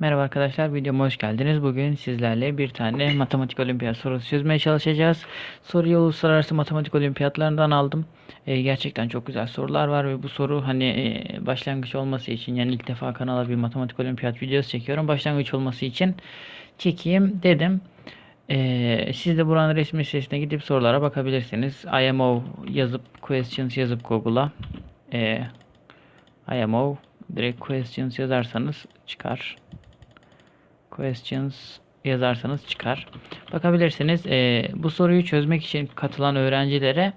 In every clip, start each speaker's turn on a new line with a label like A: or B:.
A: Merhaba arkadaşlar, videoma hoş geldiniz. Bugün sizlerle bir tane matematik olimpiyat sorusu çözmeye çalışacağız. Soruyu uluslararası matematik olimpiyatlarından aldım. Ee, gerçekten çok güzel sorular var ve bu soru hani e, başlangıç olması için yani ilk defa kanala bir matematik olimpiyat videosu çekiyorum. Başlangıç olması için çekeyim dedim. Ee, siz de buranın resmi sitesine gidip sorulara bakabilirsiniz. IMO yazıp questions yazıp Google'a e, IMO direkt questions yazarsanız çıkar questions yazarsanız çıkar. Bakabilirsiniz. Ee, bu soruyu çözmek için katılan öğrencilere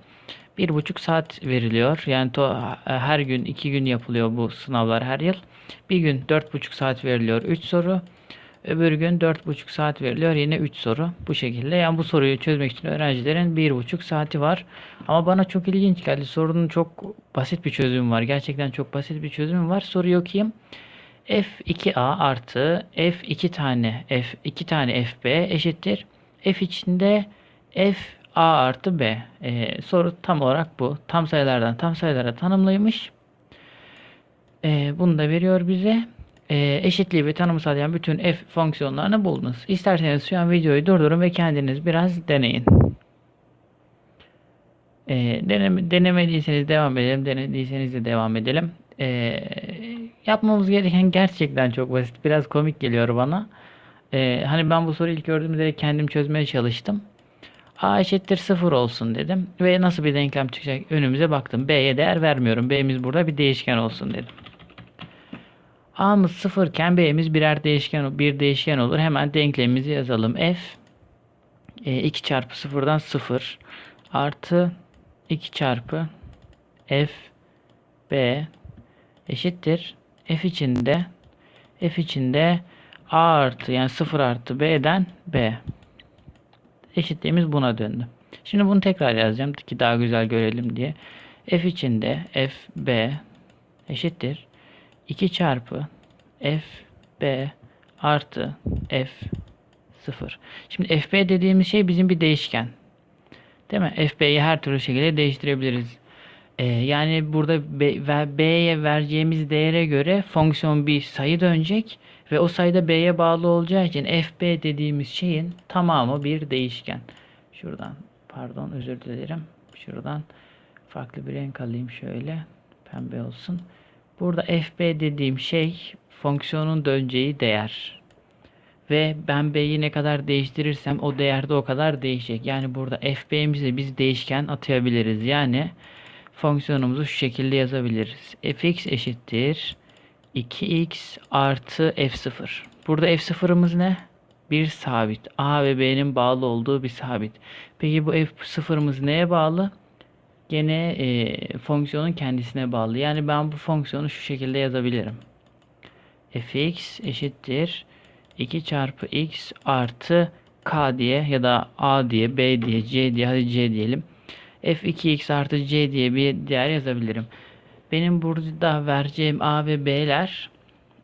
A: bir buçuk saat veriliyor. Yani to, her gün iki gün yapılıyor bu sınavlar her yıl. Bir gün dört buçuk saat veriliyor 3 soru. Öbür gün dört buçuk saat veriliyor yine 3 soru. Bu şekilde yani bu soruyu çözmek için öğrencilerin bir buçuk saati var. Ama bana çok ilginç geldi. Sorunun çok basit bir çözümü var. Gerçekten çok basit bir çözümü var. Soruyu okuyayım f2a artı f2 tane f2 tane fb eşittir f içinde f a artı b. Ee, soru tam olarak bu. Tam sayılardan tam sayılara tanımlaymış. Ee, bunu da veriyor bize. Ee, eşitliği ve tanımı sağlayan bütün f fonksiyonlarını bulunuz. İsterseniz şu an videoyu durdurun ve kendiniz biraz deneyin. Ee, deneme, denemediyseniz devam edelim. Denediyseniz de devam edelim. Ee, yapmamız gereken gerçekten çok basit. Biraz komik geliyor bana. Ee, hani ben bu soruyu ilk gördüğümde kendim çözmeye çalıştım. A eşittir 0 olsun dedim. Ve nasıl bir denklem çıkacak önümüze baktım. B'ye değer vermiyorum. B'miz burada bir değişken olsun dedim. A'mız 0 iken B'miz birer değişken bir değişken olur. Hemen denklemimizi yazalım. F e, 2 çarpı 0'dan 0 artı 2 çarpı F B eşittir. F içinde F içinde A artı yani 0 artı B'den B. Eşitliğimiz buna döndü. Şimdi bunu tekrar yazacağım ki daha güzel görelim diye. F içinde F B eşittir. 2 çarpı F B artı F 0. Şimdi FB dediğimiz şey bizim bir değişken. Değil mi? FB'yi her türlü şekilde değiştirebiliriz. Ee, yani burada B'ye vereceğimiz değere göre fonksiyon bir sayı dönecek ve o sayıda B'ye bağlı olacağı için FB dediğimiz şeyin tamamı bir değişken. Şuradan pardon özür dilerim. Şuradan farklı bir renk alayım şöyle. Pembe olsun. Burada FB dediğim şey fonksiyonun döneceği değer. Ve ben B'yi ne kadar değiştirirsem o değerde o kadar değişecek. Yani burada FB'mize biz değişken atayabiliriz. Yani fonksiyonumuzu şu şekilde yazabiliriz. fx eşittir 2x artı f0. Burada f0'ımız ne? Bir sabit. A ve B'nin bağlı olduğu bir sabit. Peki bu f0'ımız neye bağlı? Gene e, fonksiyonun kendisine bağlı. Yani ben bu fonksiyonu şu şekilde yazabilirim. fx eşittir 2 çarpı x artı k diye ya da a diye b diye c diye hadi c diyelim f2x artı c diye bir değer yazabilirim. Benim burada vereceğim a ve b'ler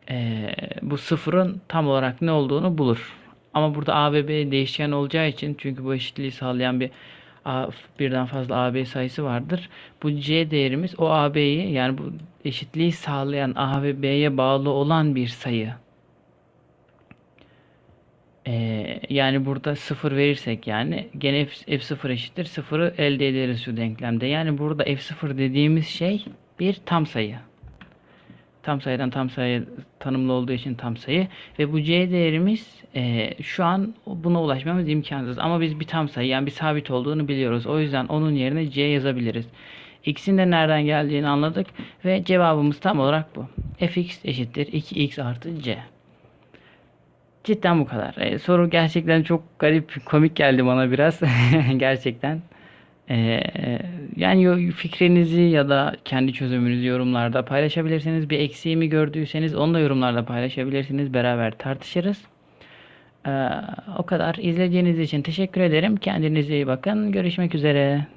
A: e, bu sıfırın tam olarak ne olduğunu bulur. Ama burada a ve b değişken olacağı için çünkü bu eşitliği sağlayan bir a, birden fazla a b sayısı vardır. Bu c değerimiz o a b'yi yani bu eşitliği sağlayan a ve b'ye bağlı olan bir sayı. Ee, yani burada sıfır verirsek yani gene f, f0 eşittir sıfırı elde ederiz şu denklemde. Yani burada f0 dediğimiz şey bir tam sayı. Tam sayıdan tam sayı tanımlı olduğu için tam sayı ve bu c değerimiz e, şu an buna ulaşmamız imkansız. Ama biz bir tam sayı yani bir sabit olduğunu biliyoruz. O yüzden onun yerine c yazabiliriz. X'in de nereden geldiğini anladık ve cevabımız tam olarak bu. fx eşittir 2x artı c. Cidden bu kadar. Ee, soru gerçekten çok garip, komik geldi bana biraz. gerçekten. Ee, yani fikrinizi ya da kendi çözümünüzü yorumlarda paylaşabilirsiniz. Bir eksiğimi gördüyseniz onu da yorumlarda paylaşabilirsiniz. Beraber tartışırız. Ee, o kadar. İzlediğiniz için teşekkür ederim. Kendinize iyi bakın. Görüşmek üzere.